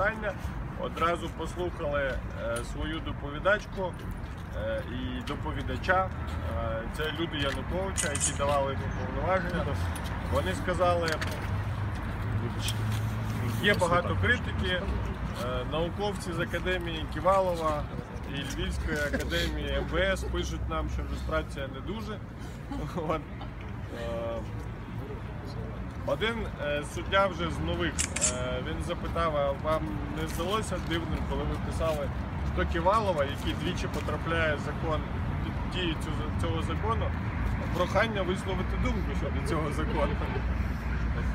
питання. Одразу послухали е, свою доповідачку е, і доповідача. Е, Це люди Януковича, які давали йому повноваження. Вони сказали, є багато критики. Науковці з академії Ківалова і Львівської академії МВС пишуть нам, що ілюстрація не дуже. Один е, суддя вже з нових е, він запитав, а вам не здалося дивним, коли ви писали до Ківалова, який двічі потрапляє закон під дію цього закону, прохання висловити думку щодо цього закону.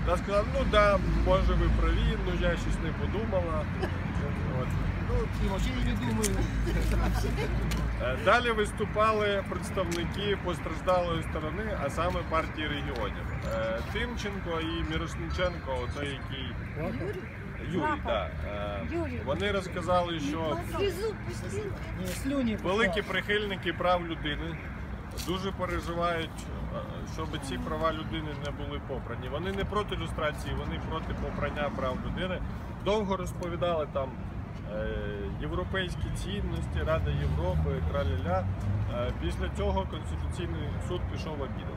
Вона сказав, ну да, може ви праві, ну я щось не подумала. От. Ну, и вообще я не думаю. Е, Далі виступали представники постраждалої сторони, а саме партії регіонів. Е, Тимченко і Мірошниченко, той, який Юрій, да. Е, вони розказали, що великі прихильники прав людини дуже переживають, е, щоб ці права людини не були попрані. Вони не проти люстрації, вони проти попрання прав людини. Довго розповідали там е, європейські цінності, Рада Європи, траля-ля. Е, Після цього Конституційний суд пішов обідати.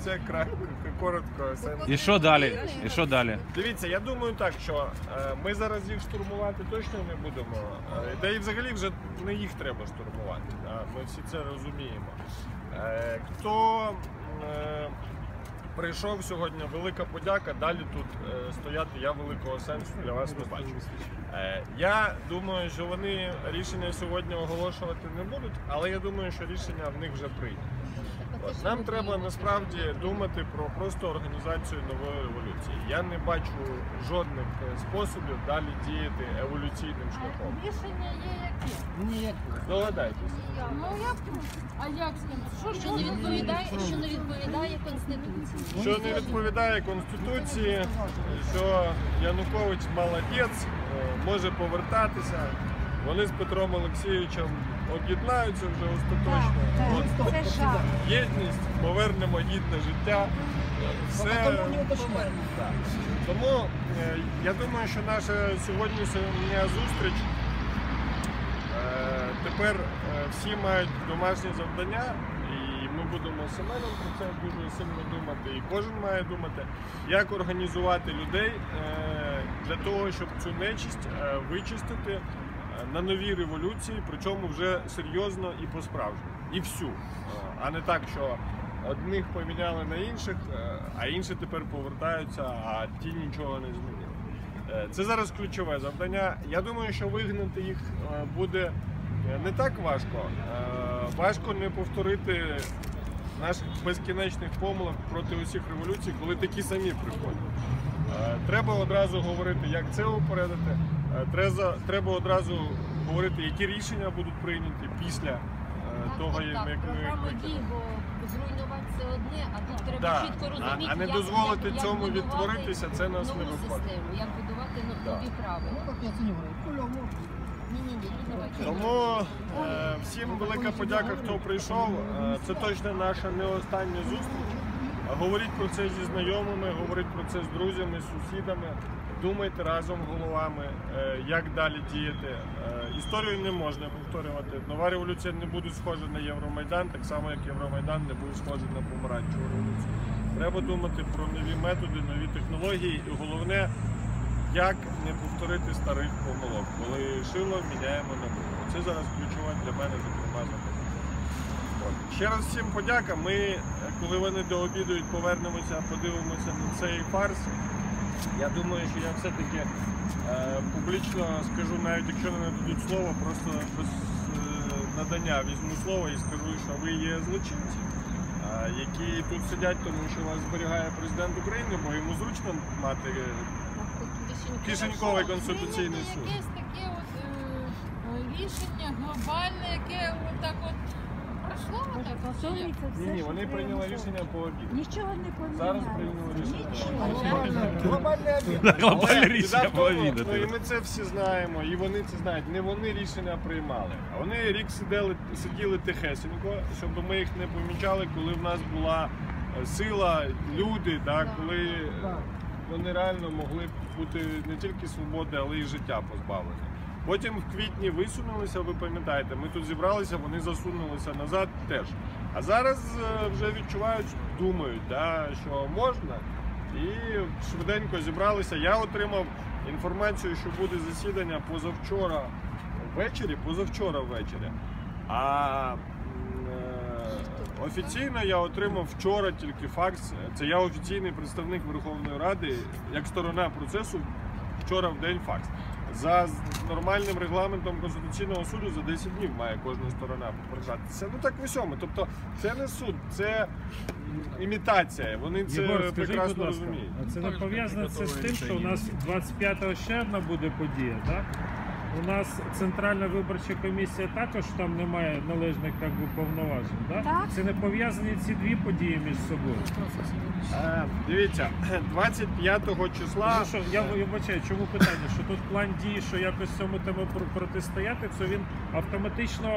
Це кра- коротко. І що далі? І що далі? Дивіться, я думаю так, що е, ми зараз їх штурмувати точно не будемо. Е, Та і взагалі вже не їх треба штурмувати. Да? Ми всі це розуміємо. Е, хто е, прийшов сьогодні, велика подяка. Далі тут е, стояти я великого сенсу для вас не бачу. Е, я думаю, що вони рішення сьогодні оголошувати не будуть, але я думаю, що рішення в них вже прийняті. От, Нам треба насправді думати про просто організацію нової революції. Я не бачу жодних е, способів далі діяти еволюційним шляхом. Рішення є яке? Ніяк. Догадайтесь. Ну як? А як з ним? Що Що не відповідає, що не відповідає конституції. Що не відповідає конституції, що Янукович молодець, е, може повертатися. Вони з Петром Олексійовичем об'єднаються вже остаточно. От, Це шаг. єдність, повернемо гідне життя. Все. Так. Тому е, я думаю, що наша сьогоднішня зустріч е, тепер е, всі мають домашні завдання, і ми будемо з Семеном про це дуже сильно думати. І кожен має думати, як організувати людей для того, щоб цю нечисть е, вичистити на новій революції, причому вже серйозно і по-справжньому. І всю. Е, А не так, що одних поміняли на інших, е, а інші тепер повертаються, а ті нічого не змінили. Е, Це зараз ключове завдання. Я думаю, що вигнати їх буде не так важко. Важко не повторити наших безкінечних помилок проти усіх революцій, коли такі самі приходять. Треба одразу говорити, як це упередити. Е, Треба одразу говорити, які рішення будуть прийняті після е, того, як так, ми програму ми- дій, бо зруйнувати це одне, а тут треба Да. чітко розуміти, а не як- дозволити цьому відтворитися, це нас не виходить. як будувати нові правила. Ну, ні. Тому е, всім велика подяка, хто прийшов. Е, це точно наша не остання зустріч. Говоріть про це зі знайомими, говоріть про це з друзями, з сусідами. Думайте разом головами, е, як далі діяти. Е, Історію не можна повторювати. Нова революція не буде схожа на Євромайдан, так само як Євромайдан не був схожий на помаранчеву революцію. Треба думати про нові методи, нові технології і головне, як не повторити старих помилок, коли шило міняємо на нове. Це зараз ключове для мене, зокрема, запитання. Ще раз всім подяка. Ми, коли вони дообідують, повернемося, подивимося на цей фарс. Я думаю, що я все-таки е, публічно скажу, навіть якщо не нададуть слово, просто без е, надання візьму слово і скажу, що ви є злочинці, е, які тут сидять, тому що вас зберігає президент України, бо йому зручно мати Кишеньковий конституційний суд. Якесь таке е, рішення глобальне, яке от так от пройшло так. Ні, ні, вони прийняли рішення по обіду. Нічого не поміняється. Зараз прийняли рішення. Глобальне рішення в тому, Ну і ми це всі знаємо, і вони це знають. Не вони рішення приймали, а вони рік сиділи, сиділи тихесенько, щоб ми їх не помічали, коли в нас була е, сила, люди, да, коли вони реально могли бути не тільки свободи, але й життя позбавлені. Потім в квітні висунулися, ви пам'ятаєте, ми тут зібралися, вони засунулися назад теж. А зараз е, вже відчувають, думають, да, що можна. І швиденько зібралися. Я отримав інформацію, що буде засідання позавчора ввечері, позавчора ввечері. А е, офіційно я отримав вчора тільки факс. Це я офіційний представник Верховної Ради, як сторона процесу. Вчора в день факс. За нормальним регламентом Конституційного суду за 10 днів має кожна сторона попереджатися. Ну так в усьому. Тобто це не суд, це імітація. Вони це Єгор, скажіть, прекрасно ласка, розуміють. а це не пов'язано це з тим, що у нас 25-го ще буде подія, так? У нас центральна виборча комісія також там немає належних так би, повноважень, так? Так. Це не пов'язані ці дві події між собою. Е, Дивіться, 25 числа. Ну, що, я вибачаю, чому питання? Що тут план дій, що якось цьому тему про- протистояти, це він автоматично